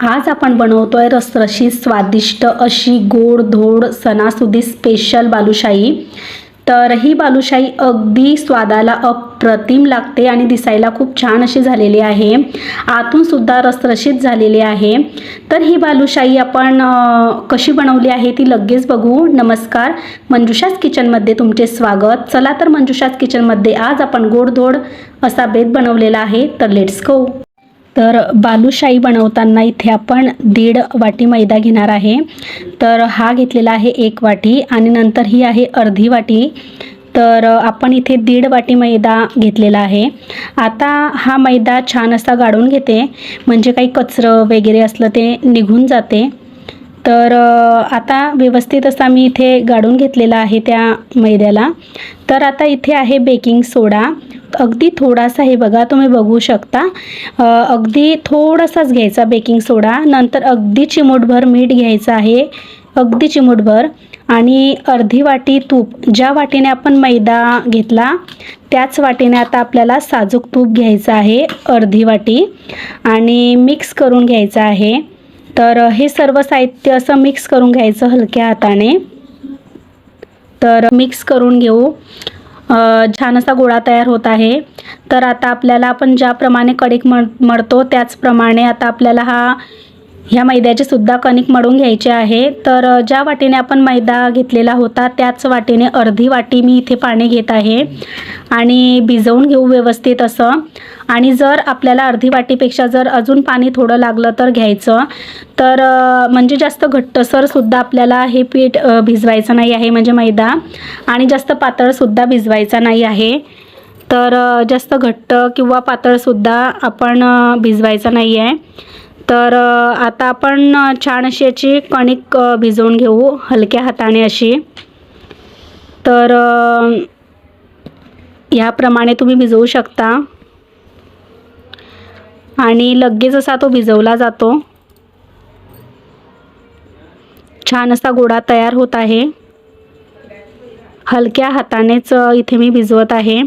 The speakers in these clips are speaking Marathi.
आज आपण बनवतोय रसरशी स्वादिष्ट अशी गोड धोड सणासुदी स्पेशल बालुशाही. तर ही बालुशाही अगदी स्वादाला अप्रतिम लागते आणि दिसायला खूप छान अशी झालेली आहे. आतूनसुद्धा रसरशीत झालेली आहे. तर ही बालुशाही आपण कशी बनवली आहे ती लगेच बघू. नमस्कार. मंजुषाच किचनमध्ये तुमचे स्वागत. चला तर मंजुषाच किचनमध्ये आज आपण गोडधोड असा बेत बनवलेला आहे. तर लेट्स गो तर बालूशाही बनवताना इथे आपण दीड वाटी मैदा घेणार आहे. तर हा घेतलेला आहे एक वाटी आणि नंतर ही आहे अर्धी वाटी. तर आपण इथे दीड वाटी मैदा घेतलेला आहे. आता हा मैदा छान असा गाळून घेते. म्हणजे काही कचरं वगैरे असलं ते निघून जाते. तर आता व्यवस्थित असा मी इथे गाडून घेतलेला आहे त्या मैद्याला. तर आता इथे आहे बेकिंग सोडा. अगदी थोडासा हे बघा तुम्ही बघू शकता. अगदी थोडासाच घ्यायचा बेकिंग सोडा. नंतर अगदी चिमूटभर मीठ घ्यायचं आहे. अगदी चिमूटभर. आणि अर्धी वाटी तूप. ज्या वाटीने आपण मैदा घेतला त्याच वाटीने आता आपल्याला साजूक तूप घ्यायचं आहे अर्धी वाटी. आणि मिक्स करून घ्यायचं आहे. तर हे सर्व साहित्य असं मिक्स करून घ्यायचं हलक्या हाताने. तर मिक्स करून घेऊ. छान असा गोळा तयार होत आहे. तर आता आपल्याला आपण ज्याप्रमाणे कणिक मळ मळतो त्याचप्रमाणे आता आपल्याला हा ह्या मैद्याचे सुद्धा कणिक मळून घ्यायचे आहे. तर ज्या वाटीने आपण मैदा घेतलेला होता त्याच वाटीने अर्धी वाटी मी इथे पाणी घेत आहे आणि भिजवून घेऊ व्यवस्थित असं. आणि जर आपल्याला अर्धी वाटीपेक्षा जर अजून पाणी थोडं लागलं तर घ्यायचं. तर म्हणजे जास्त घट्टसरसुद्धा आपल्याला हे पीठ भिजवायचं नाही आहे म्हणजे मैदा. आणि जास्त पातळसुद्धा भिजवायचा नाही आहे. तर जास्त घट्ट किंवा पातळसुद्धा आपण भिजवायचं नाही आहे तर आता आपण छान अशी याची कणिक भिजवून घेऊ हलक्या हाताने अशी. तर ह्याप्रमाणे तुम्ही भिजवू शकता. आणि लगेच असा तो भिजवला जातो. छान असा गोळा तयार होत आहे. हलक्या हातानेच इथे मी भिजवत आहे.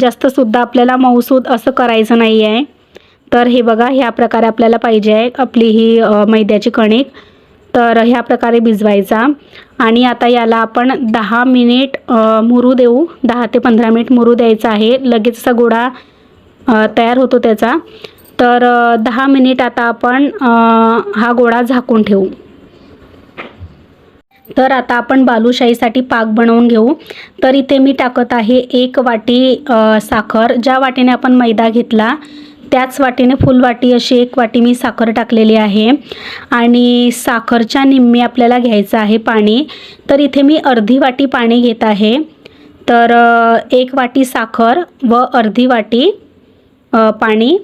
जास्तसुद्धा आपल्याला मऊसूद असं करायचं नाही आहे तर हे बघा ह्या प्रकारे आपल्याला पाहिजे आहे आपली ही मैद्याची कणिक. तर ह्या प्रकारे भिजवायचा. आणि आता याला आपण दहा मिनिट मुरू देऊ. दहा ते पंधरा मिनिट मुरू द्यायचा आहे. लगेच असा गोळा तयार होतो त्याचा. तर दहा मिनिट आता आपण हा गोळा झाकून ठेवू. तर आता आपण बालुशाहीसाठी पाक बनवून घेऊ. तर इथे मी टाकत आहे एक वाटी साखर. ज्या वाटीने आपण मैदा घेतला त्याच वाटीने फुल वाटी अशी एक वाटी मी साखर टाकलेली आहे. आणि साखरच्या निम्मी आपल्याला घ्यायचं आहे पाणी. तर इथे मी अर्धी वाटी पाणी घेत आहे. तर एक वाटी साखर व अर्धी वाटी पाणी.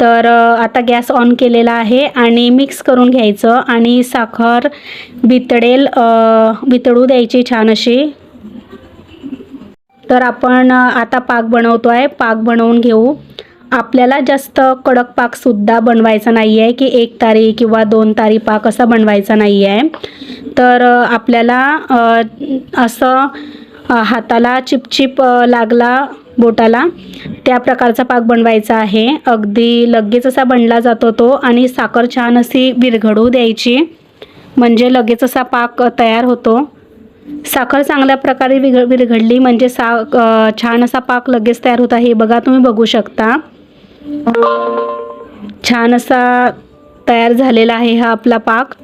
तर आता गॅस ऑन केलेला आहे आणि मिक्स करून घ्यायचं आणि साखर वितळेल वितळू द्यायची छान अशी. तर आपण आता पाक बनवतो आहे पाक बनवून घेऊ. आपल्याला जास्त कडक पाकसुद्धा बनवायचा नाही आहे की एक तारी किंवा दोन तारी पाक असा बनवायचा नाही आहे तर आपल्याला असं हाताला चिपचिप लागला बोटाला त्या प्रकारचा पाक बनवायचा आहे. अगदी लगेच असा बनला जातो तो आणि साखर छान अशी विरघडू द्यायची. म्हणजे लगेच असा पाक तयार होतो. साखर चांगल्या प्रकारे विघ विरघडली म्हणजे सा छान असा पाक लगेच तयार होता हे बघा तुम्ही बघू शकता. छान असा तयार झालेला आहे हा आपला पाक.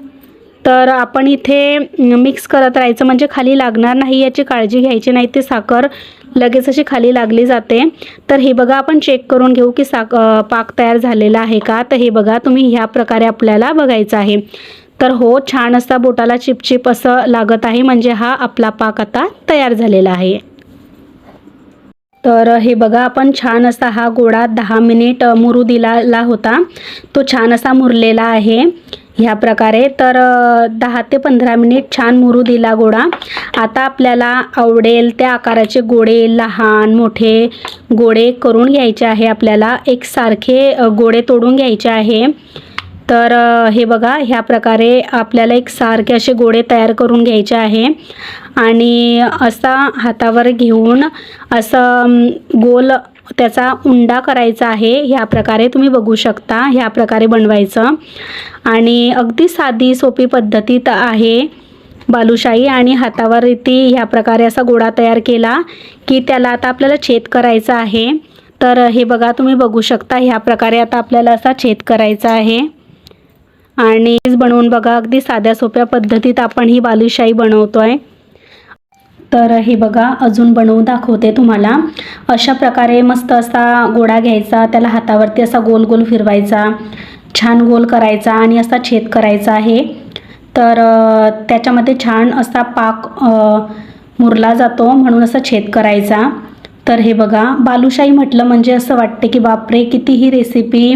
तर आपण इथे मिक्स करत राहायचं म्हणजे खाली लागणार नाही याची काळजी घ्यायची नाही ते साखर लगेच अशी खाली लागली जाते. तर हे बघा आपण चेक करून घेऊ की साक पाक तयार झालेला आहे का? तर हे बघा तुम्ही ह्या प्रकारे आपल्याला बघायचं आहे. तर हो छान असा बोटाला चिपचिप असं लागत आहे म्हणजे हा आपला पाक आता तयार झालेला आहे. तर हे बघा आपण छान असा हा गोळा दहा मिनिट मुरू दिलाला होता. तो छान असा मुरलेला आहे ह्या प्रकारे. तर दहा ते पंधरा मिनिट छान मुरू दिला गोळा. आता आपल्याला आवडेल त्या आकाराचे गोळे लहान मोठे गोळे करून घ्यायचे आहे आपल्याला. एक सारखे गोळे तोडून घ्यायचे आहे. तर हे बघा ह्या प्रकारे आपल्याला एक सारखे असे गोळे तयार करून घ्यायचे आहे. आणि असा हातावर घेऊन असं गोल त्याचा उंडा करायचा आहे. ह्या प्रकारे तुम्ही बघू शकता ह्या प्रकारे बनवायचं. आणि अगदी साधी सोपी पद्धतीत आहे बालुशाही. आणि हातावर ती ह्या प्रकारे असा गोळा तयार केला की त्याला आता आपल्याला छेद करायचा आहे. तर हे बघा तुम्ही बघू शकता ह्या प्रकारे आता आपल्याला असा छेद करायचा आहे. आणि बनवून बघा अगदी साध्या सोप्या पद्धतीत आपण ही बालुशाही बनवतो आहे तर हे बघा अजून बनवून दाखवते तुम्हाला. अशा प्रकारे मस्त असा गोळा घ्यायचा त्याला हातावरती असा गोल गोल फिरवायचा छान गोल करायचा आणि असा छेद करायचा आहे. तर त्याच्यामध्ये छान असा पाक मुरला जातो म्हणून असा छेद करायचा. तर हे बघा बालुशाही म्हटलं म्हणजे असं वाटते की बापरे किती ही रेसिपी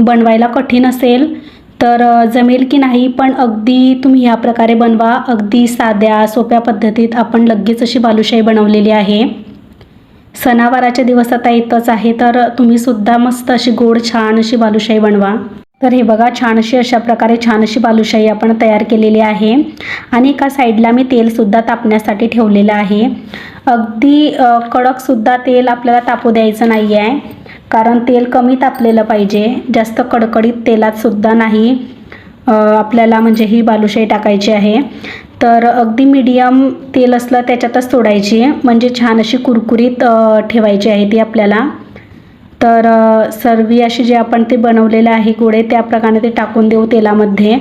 बनवायला कठीण असेल तर जमेल की नाही पण अगदी तुम्ही ह्या प्रकारे बनवा. अगदी साध्या सोप्या पद्धतीत आपण लगेच अशी बालुशाही बनवलेली आहे. सणावाराचे दिवस आता येतच आहे तर तुम्ही सुद्धा मस्त अशी गोड छान अशी बालुशाही बनवा. तर हे बघा छानशी अशा प्रकारे छान अशी बालुशाही आपण तयार केलेली आहे. आणि एका साईडला मी तेलसुद्धा तापण्यासाठी ठेवलेलं आहे. अगदी कडकसुद्धा तेल आपल्याला तापू द्यायचं नाही आहे कारण तेल कमी तापलेलं पाहिजे. जास्त कडकडीत तेलातसुद्धा नाही आपल्याला म्हणजे ही बालुशाही टाकायची आहे. तर अगदी मीडियम तेल असलं त्याच्यातच सोडायची. म्हणजे छान अशी कुरकुरीत ठेवायची आहे ती आपल्याला. तर सर्वी अशी जे आपण ते बनवलेलं आहे गोळे त्या प्रकारे ते टाकून देऊ तेलामध्ये.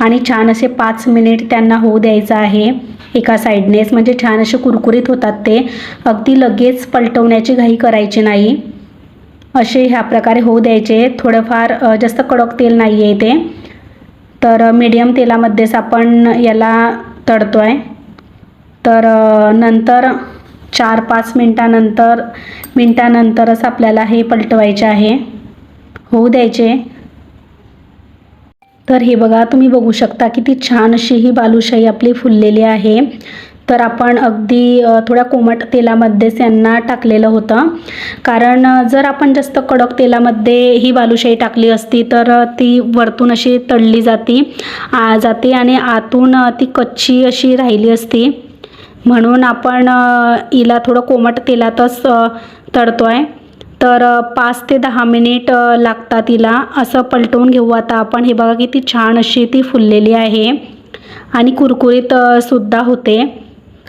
आणि छान असे पाच मिनिट त्यांना होऊ द्यायचं आहे. एका साईडनेच म्हणजे छान असे कुरकुरीत होतात ते. अगदी लगेच पलटवण्याची घाई करायची नाही. असे ह्या प्रकारे होऊ द्यायचे. थोडंफार जास्त कडक तेल नाही आहे ते. तर मीडियम तेलामध्येच आपण याला तळतो आहे तर नंतर चार पाच मिनटानंतर मिनटानंतरच आपल्याला हे पलटवायचे आहे. होऊ द्यायचे. तर हे बघा तुम्ही बघू शकता किती छान अशी ही बालुशाही आपली फुललेली आहे. तर आपण अगदी थोड्या कोमट तेलामध्येच यांना टाकलेलं होतं. कारण जर आपण जास्त कडक तेलामध्ये ही बालुशाही टाकली असती तर ती वरतून अशी तळली जाती आ, जाते आणि आतून ती कच्ची अशी राहिली असती. म्हणून आपण हिला थोडं कोमट तेलातच तळतो आहे तर पाच ते दहा मिनिट लागतात तिला. असं पलटवून घेऊ आता आपण. हे बघा किती छान अशी ती फुललेली आहे. आणि कुरकुरीत सुद्धा होते.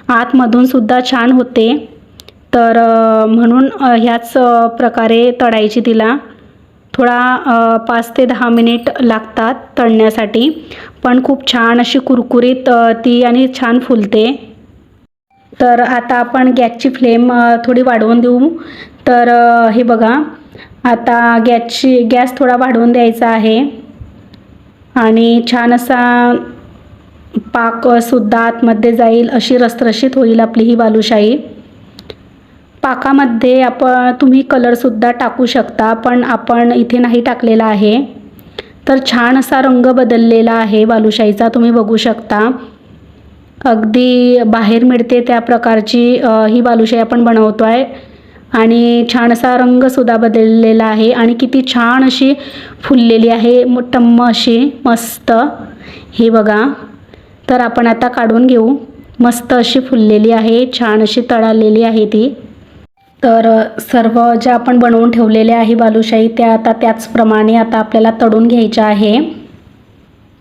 आतमधून सुद्धा छान होते. तर म्हणून ह्याच प्रकारे तळायची तिला. थोडा पाच ते दहा मिनिट लागतात तळण्यासाठी. पण खूप छान अशी कुरकुरीत ती आणि छान फुलते. तर आता आपण गॅसची फ्लेम थोडी वाढवून देऊ. तर हे बघा. आता गॅसची गॅस थोडा वाढवून द्यायचा आहे. आणि छान असा पाकसुद्धा आतमध्ये जाईल अशी रसरशीत होईल आपली ही बालुशाही. पाकामध्ये आपण तुम्ही कलरसुद्धा टाकू शकता पण आपण इथे नाही टाकलेला आहे. तर छान असा रंग बदललेला आहे बालुशाहीचा तुम्ही बघू शकता. अगदी बाहेर मिळते त्या प्रकारची ही बालुशाही आपण बनवतो आहे आणि छान असा रंगसुद्धा बदललेला आहे आणि किती छान अशी फुललेली आहे म- टम्म अशी मस्त. हे बघा. तर आपण आता काढून घेऊ. मस्त अशी फुललेली आहे छान अशी तळालेली आहे ती. तर सर्व ज्या आपण बनवून ठेवलेल्या आहे बालुशाही त्या आता त्याचप्रमाणे आता आपल्याला तळून घ्यायच्या आहे.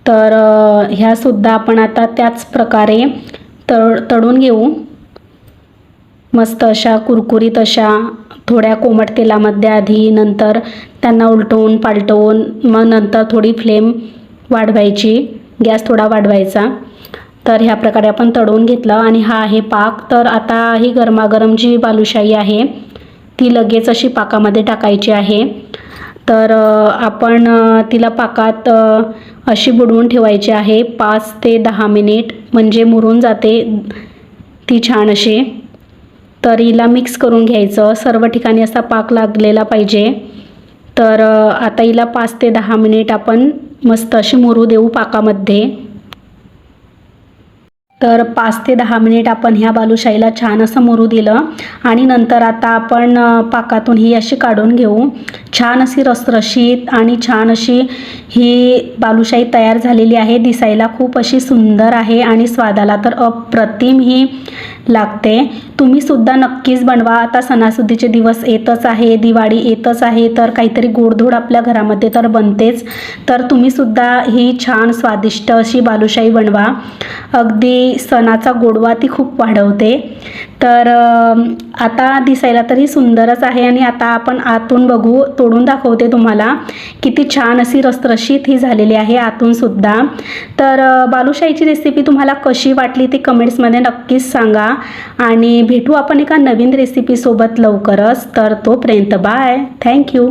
तर ह्यासुद्धा आपण आता त्याच प्रकारे तळ तळून घेऊ. मस्त अशा कुरकुरीत अशा थोड्या कोमट तेलामध्ये आधी नंतर त्यांना उलटवून पालटवून मग नंतर थोडी फ्लेम वाढवायची. गॅस थोडा वाढवायचा. तर ह्या प्रकारे आपण तळून घेतलं आणि हा आहे पाक. तर आता ही गरमागरम जी बालुशाही आहे ती लगेच अशी पाकामध्ये टाकायची आहे. तर आपण तिला पाकात अशी बुडवून ठेवायची आहे. पाच ते दहा मिनिट म्हणजे मुरून जाते ती छान अशी. तर हिला मिक्स करून घ्यायचं. सर्व ठिकाणी असा पाक लागलेला पाहिजे. तर आता हिला पाच ते दहा मिनिट आपण मस्त अशी मुरू देऊ पाकामध्ये. तर पाच ते दहा मिनिट आपण ह्या बालुशाहीला छान असं मुरू दिलं. आणि नंतर आता आपण पाकातून ही अशी काढून घेऊ. छान अशी रसरशीत आणि छान अशी ही बालुशाही तयार झालेली आहे. दिसायला खूप अशी सुंदर आहे आणि स्वादाला तर अप्रतिम ही लागते. तुम्ही सुद्धा नक्कीच बनवा. आता सणासुदीचे दिवस येतच आहे दिवाळी येतच आहे तर काहीतरी गोडधोड आपल्या घरामध्ये तर बनतेच. तर तुम्ही सुद्धा ही छान स्वादिष्ट अशी बालुशाही बनवा. अगदी सणाचा गोडवा ती खूप वाढवते. तर आता दिसायला तर ही सुंदरच आहे आणि आता आपण आतून बघू तोडून दाखवते तुम्हाला किती छान अशी रसरशीत ही झालेली आहे आतूनसुद्धा तर बालुशाहीची रेसिपी तुम्हाला कशी वाटली ती कमेंट्समध्ये नक्कीच सांगा आणि भेटू आपण एका नवीन रेसिपीसोबत लवकरच. तर तोपर्यंत बाय थँक्यू